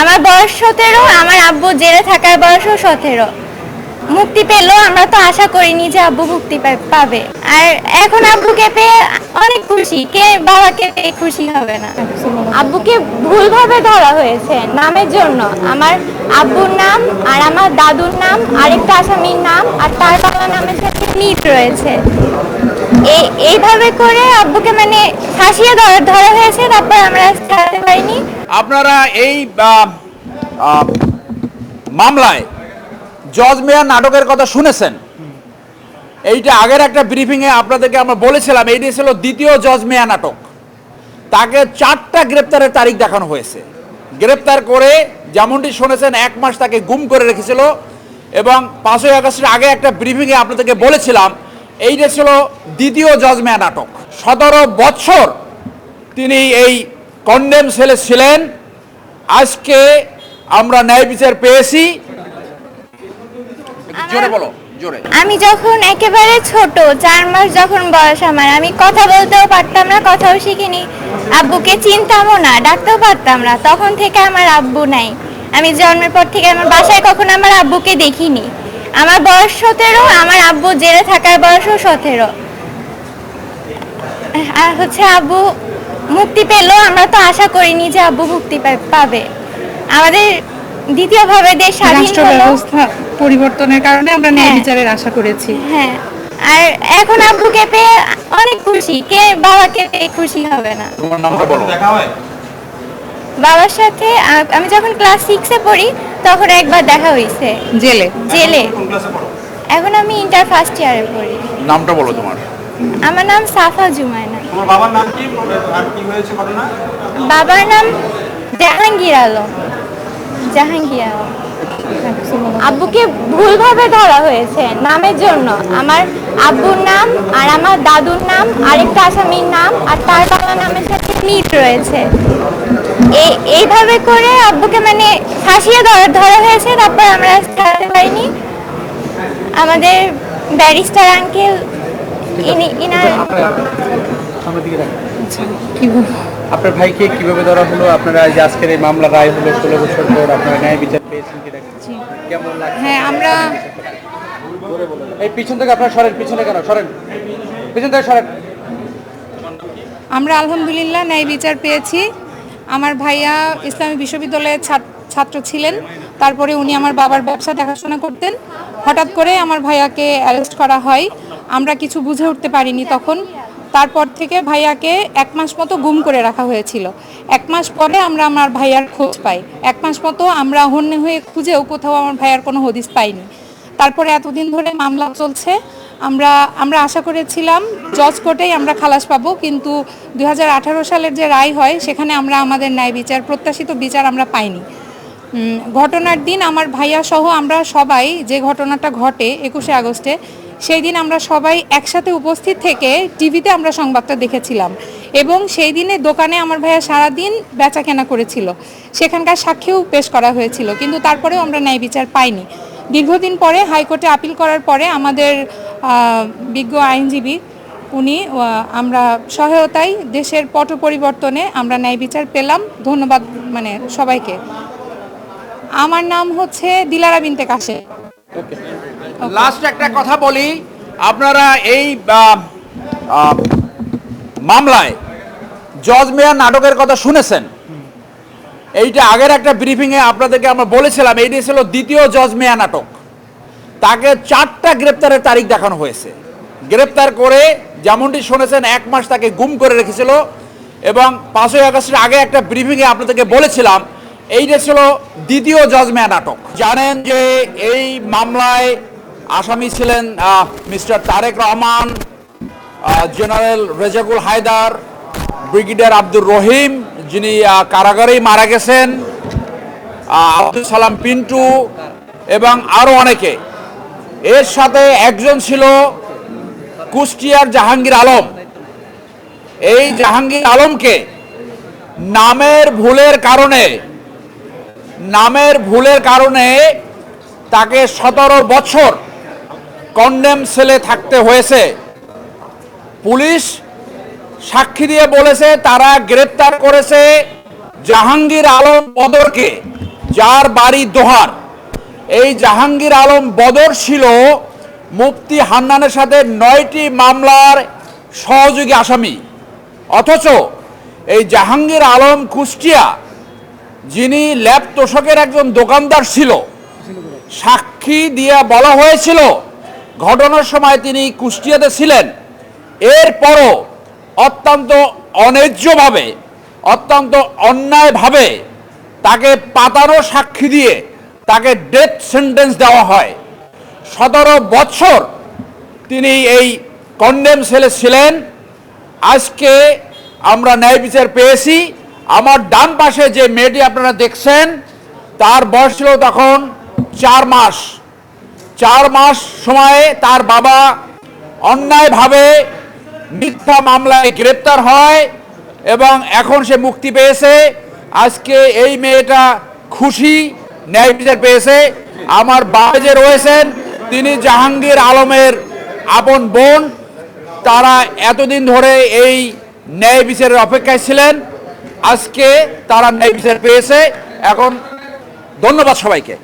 আমার বয়স সতেরো, আমার আব্বু জেলে থাকার বয়সও সতেরো। মুক্তি পেলেও আমরা তো আশা করিনি যে আব্বু মুক্তি পাবে। আর এখন আব্বুকে পেয়ে অনেক খুশি, কে বাবাকে পেয়ে খুশি হবে না। আব্বুকে ভুলভাবে ধরা হয়েছে, নামের জন্য। আমার আব্বুর নাম আর আমার দাদুর নাম, আরেকটা আসামির নাম, আর তার বাবার নামের সাথে মিট রয়েছে। এই এইভাবে করে আব্বুকে মানে ফাঁসিয়ে ধরা হয়েছে, তারপর আমরা ছাড়াতে পারিনি। আপনারা এই মামলায় জজ মেয়ার নাটকের কথা শুনেছেন? এইটা আগের একটা ব্রিফিংয়ে আপনাদেরকে আমরা বলেছিলাম এইটা ছিল দ্বিতীয় জজ মেয়া নাটক। তাকে চারটা গ্রেপ্তারের তারিখ দেখানো হয়েছে। গ্রেপ্তার করে যেমনটি শুনেছেন, এক মাস তাকে গুম করে রেখেছিল। এবং পাঁচই আগস্টের আগে একটা ব্রিফিংয়ে আপনাদেরকে বলেছিলাম এইটা ছিল দ্বিতীয় জজ মেয়া নাটক সতেরো বৎসর তিনি এই কন্ডেম সেলে ছিলেন। আজকে আমরা ন্যায় বিচার পেয়েছি। জোরে বলো জোরে। আমি যখন একেবারে ছোট চার মাস যখন বয়স আমার আমি কথা বলতেও পারতাম না কথাও শিখিনি। আব্বুকে চিনতামও না ডাকতেও পারতাম না। তখন থেকে আমার আব্বু নাই। আমি জন্মের পর থেকে আমার বাসায় কখনো আমার আব্বুকে দেখিনি। আমার বয়স সতেরো আমার আব্বু জেলে থাকার বয়সও সতেরো। আর হচ্ছে আব্বু মুক্তি পেলেও আমরা তো আশা করিনি যে আব্বু মুক্তি পাবে। আমাদের দ্বিতীয়ভাবে দেশ স্বাধীন রাষ্ট্র ব্যবস্থা পরিবর্তনের কারণে আমরা ন্যায় হ্যাঁ। বিচারের আশা করেছি। হ্যাঁ। আর এখন আব্বুকে পেয়ে অনেক খুশি কে বাবাকে পেয়ে খুশি হবে না। তোমার নামটা বলো। বাবার সাথে আমি যখন ক্লাস সিক্সে পড়ি তখন একবার দেখা হয়েছে। জেলে? জেলে। এখন আমি ইন্টার ফার্স্ট ইয়ারে পড়ি। নামটা বলো তোমার। আমার নাম সাফা জুমায়না। তোমার বাবার নাম কি? আর কি হয়েছে ঘটনা? বাবার নাম জাহাঙ্গীর আলম। জাহাঙ্গীর আলম। আব্বুকে ভুলভাবে ধরা হয়েছে নামের জন্য। আমার আব্বুর নাম আর আমার দাদুর নাম আরেকটা আসামির নাম আর তার বাবার নামের সাথে মিট রয়েছে। এইভাবে করে আব্বুকে মানে ফাঁসিয়ে ধরা ধরা হয়েছে তারপর আমরা ছাড়াতে পারিনি। আমাদের ব্যারিস্টার আঙ্কেল ইনি ইনার কি আপনার ভাইকে কীভাবে ধরা হলো? আপনারা যে আজকের এই মামলা রায় হলো ষোলো বছর পর আপনারা ন্যায় বিচার পেয়েছেন কিনা? কেমন লাগছে? হ্যাঁ আমরা এই পিছন থেকে আপনার সরেন পিছনে কেন? সরেন। পিছন থেকে সরেন। আমরা আলহামদুলিল্লাহ ন্যায় বিচার পেয়েছি। আমার ভাইয়া ইসলামী বিশ্ববিদ্যালয়ের ছাত- ছাত্র ছিলেন। তারপরে উনি আমার বাবার ব্যবসা দেখাশোনা করতেন। হঠাৎ করে আমার ভাইয়াকে অ্যারেস্ট করা হয়। আমরা কিছু বুঝে উঠতে পারিনি তখন। তারপর থেকে ভাইয়াকে এক মাস মতো গুম করে রাখা হয়েছিল। এক মাস পরে আমরা আমার ভাইয়ার খোঁজ পাই। এক মাস মতো আমরা হন্যে হয়ে খুঁজেও কোথাও আমার ভাইয়ার কোনো হদিস পাইনি। তারপরে এতদিন ধরে মামলা চলছে। আমরা আমরা আশা করেছিলাম জজ কোর্টেই আমরা খালাস পাবো, কিন্তু দু হাজার আঠারো সালের যে রায় হয়, সেখানে আমরা আমাদের ন্যায় বিচার, প্রত্যাশিত বিচার আমরা পাইনি। ঘটনার দিন আমার ভাইয়া সহ আমরা সবাই, যে ঘটনাটা ঘটে একুশে আগস্টে, সেই দিন আমরা সবাই একসাথে উপস্থিত থেকে টিভিতে আমরা সংবাদটা দেখেছিলাম। এবং সেই দিনে দোকানে আমার ভাইয়া সারাদিন বেচা কেনা করেছিল। সেখানকার সাক্ষীও পেশ করা হয়েছিল, কিন্তু তারপরেও আমরা ন্যায় বিচার পাইনি। দীর্ঘদিন পরে হাইকোর্টে আপিল করার পরে আমাদের বিজ্ঞ আইনজীবী উনি আমরা সহায়তায় দেশের পট পরিবর্তনে আমরা ন্যায় বিচার পেলাম। ধন্যবাদ মানে সবাইকে। আমার নাম হচ্ছে দিলারা বিনতে কাশে লাস্ট একটা কথা বলি আপনারা এই মামলায় জজ মেয়ার নাটকের কথা শুনেছেন? এইটা আগের একটা ব্রিফিংয়ে আপনাদেরকে আমরা বলেছিলাম এইটা ছিল দ্বিতীয় জজ মেয়া নাটক। তাকে চারটা গ্রেপ্তারের তারিখ দেখানো হয়েছে। গ্রেপ্তার করে যেমনটি শুনেছেন, এক মাস তাকে গুম করে রেখেছিল এবং পাঁচই আগস্টের আগে একটা ব্রিফিংয়ে আপনাদেরকে বলেছিলাম, এইটা ছিল দ্বিতীয় জজ মেয়া নাটক। জানেন যে এই মামলায় আসামি ছিলেন mister Tarique Rahman general Rezzakul Haider, brigadier Abdur Rahim, যিনি কারাগারেই মারা গেছেন আব্দুল সালাম পিন্টু এবং আরও অনেকে। এর সাথে একজন ছিল কুষ্টিয়ার জাহাঙ্গীর আলম। এই জাহাঙ্গীর আলমকে নামের ভুলের কারণে, নামের ভুলের কারণে তাকে সতেরো বছর কন্ডেম সেলে থাকতে হয়েছে। পুলিশ সাক্ষী দিয়ে বলেছে, তারা গ্রেপ্তার করেছে জাহাঙ্গীর আলম বদরকে, যার বাড়ি দোহার। এই জাহাঙ্গীর আলম বদর ছিল মুফতি হান্নানের সাথে নয়টি মামলার সহযোগী আসামি। অথচ এই জাহাঙ্গীর আলম কুষ্টিয়া, যিনি ল্যাব তোষকের একজন দোকানদার ছিল, সাক্ষী দিয়ে বলা হয়েছিল, ঘটনার সময় তিনি কুষ্টিয়াতে ছিলেন। এরপরও অত্যন্ত অন্যায্যভাবে, অত্যন্ত অন্যায়ভাবে তাকে পাতানো সাক্ষী দিয়ে তাকে ডেথ সেন্টেন্স দেওয়া হয়। সতেরো বছর তিনি এই কন্ডেম সেলে ছিলেন। আজকে আমরা ন্যায় বিচার পেয়েছি। আমার ডান পাশে যে মেয়েটি আপনারা দেখছেন, তার বয়স ছিল তখন চার মাস। চার মাস সময়ে তার বাবা অন্যায়ভাবে মিথ্যা মামলায় গ্রেপ্তার হয় এবং এখন সে মুক্তি পেয়েছে। আজকে এই মেয়েটা খুশি। ন্যায় বিচার পেয়েছে। আমার বাবা যে রয়েছেন, তিনি জাহাঙ্গীর আলমের আপন বোন। তারা এতদিন ধরে এই ন্যায় বিচারের অপেক্ষায় ছিলেন। আজকে তারা ন্যায় বিচার পেয়েছে। এখন ধন্যবাদ সবাইকে।